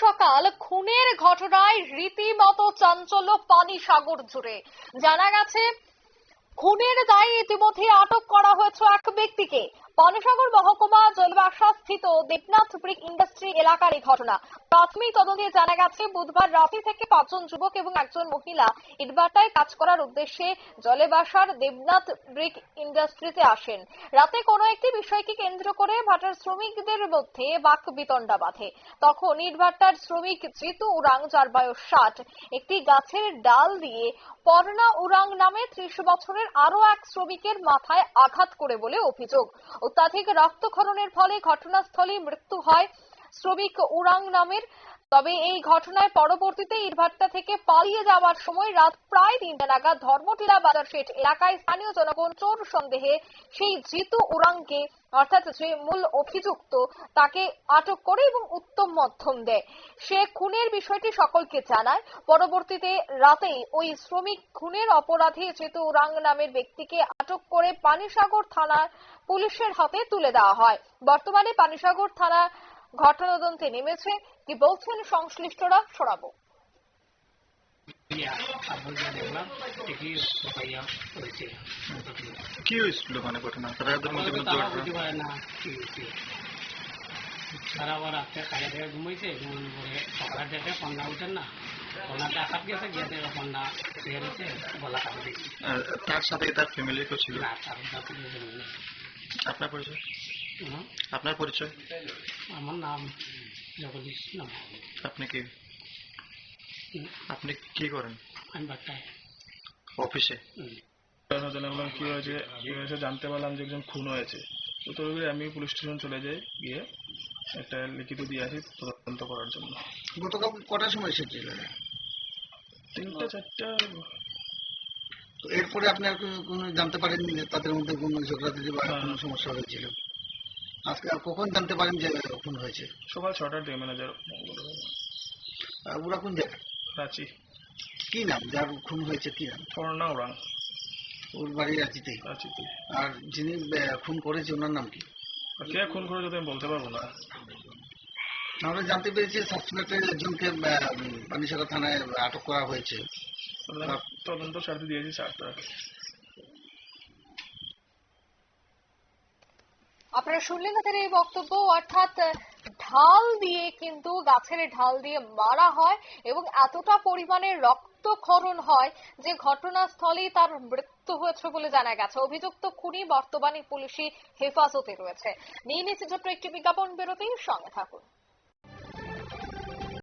সকাল খুনের ঘটনায় রীতিমতো চাঞ্চল্য পানি সাগর জুড়ে। জানা গেছে, খুনের দায়ে ইতিমধ্যে আটক করা হয়েছে এক ব্যক্তিকে। পানিসাগর মহকুমা জলবাসা স্থিত দেবনাথ ব্রিক ইন্ডাস্ট্রি এলাকার এই ঘটনা। প্রাথমিক তদন্তে জানা গেছে, বুধবার রাতে থেকে পাঁচজন যুবক এবং একজন মহিলা ইটভাটায় কাজ করার উদ্দেশ্যে জলেবাসার দেবনাথ ব্রিক ইন্ডাস্ট্রিতে আসেন। রাতে কোনো একটি বিষয়কে কেন্দ্র করে ভাটার শ্রমিকদের মধ্যে বাক বিতণ্ডা বাঁধে। তখন ইটভাটার শ্রমিক জিতু উরাং, যার বয়স ষাট, একটি গাছের ডাল দিয়ে পর্ণা উরাং নামে ত্রিশ বছরের আরও এক শ্রমিকের মাথায় আঘাত করে বলে অভিযোগ। অত্যাধিক রক্তক্ষরণের ফলে ঘটনাস্থলেই মৃত্যু হয়। শ্রমিক উরাং নামের তবে এই ঘটনায় পরবর্তীতে ইটভাট্টা থেকে পালিয়ে যাওয়ার সময় রাত প্রায় তিনটে নাগাদ ধর্মটিলা বাজার শেঠ এলাকায় স্থানীয় জনগণ চোর সন্দেহে সেই জিতু উরাংকে অর্থাৎ যে মূল অভিযুক্ত, তাকে আটক করে এবং উত্তম মধ্যম দেয়। সে খুনের বিষয়টি সকলকে জানায়। পরবর্তীতে রাতেই ওই শ্রমিক খুনের অপরাধী জিতু উরাং নামের ব্যক্তিকে আটক করে পানিসাগর থানার পুলিশের হাতে তুলে দেওয়া হয়। বর্তমানে পানিসাগর থানা ঘটনা তদন্তে নেমেছে কি বলছেন সংশ্লিষ্টরা? শোনাবো। কি হয়েছিল মানে ঘটনা? তারা আবার রাত্রে খাইয়া থেকে ঘুমাইছে ঘুমানোর পরে সকালে দেখে কন্যা উঠেন না। আঘাত গেছে গিয়ে দেখে কন্যা শুয়ে রয়েছে গলা কাটে আহ, তার সাথে তার ফ্যামিলি কেউ ছিল? না তার আপনার পরিচয়? আপনার পরিচয়? আমার নাম জগদীশ নাম। আপনি কি? আপনি কি করেন? আমি বাচ্চায় অফিসে? সাথে লাগলাম কি হয়েছে? কি হয়েছে জানতে পারলাম যে একজন খুন হয়েছে। তো আমি পুলিশ স্টেশন চলে যাই গিয়ে একটা লিখিত দিয়ে আসি তদন্ত করার জন্য। গতকাল কটার সময় এসেছিল তিনটা চারটা। তো এরপরে আপনি আর কোনো- কোনো জানতে পারেননি যে তাদের মধ্যে কোনো ঝগড়াঝাটি বা। কোনো সমস্যা হয়েছিল? আজকে আর কখন জানতে পারেন যে খুন হয়েছে? সকাল ছটার দিকে ম্যানেজার আর ওরা কোন জায়গায়? রাঁচি। কি নাম? যার খুন হয়েছে কি নাম? ফর্না ওরাং। ওর বাড়ি রাঁচিতে রাঁচিতে। আর যিনি খুন করেছে ওনার নাম কি? কে খুন করে আমি বলতে পারব না। আমরা জানতে পেরেছি সাসপেক্টেড একজনকে পানিসাগর থানায় আটক করা হয়েছে। তবে তদন্ত সারতে দিয়েছি চারটা আপনারা শুনলেন তাদের এই বক্তব্য? অর্থাৎ, ঢাল দিয়ে কিন্তু গাছের ঢাল দিয়ে মারা হয় এবং এতটা পরিমাণে রক্তক্ষরণ হয় যে ঘটনাস্থলেই তার মৃত্যু হয়েছে বলে জানা গেছে। অভিযুক্ত খুনি বর্তমানে পুলিশি হেফাজতে রয়েছে। নিয়ে নিচ্ছে ছোট্ট একটি বিজ্ঞাপন বেরোতেই সঙ্গে থাকুন।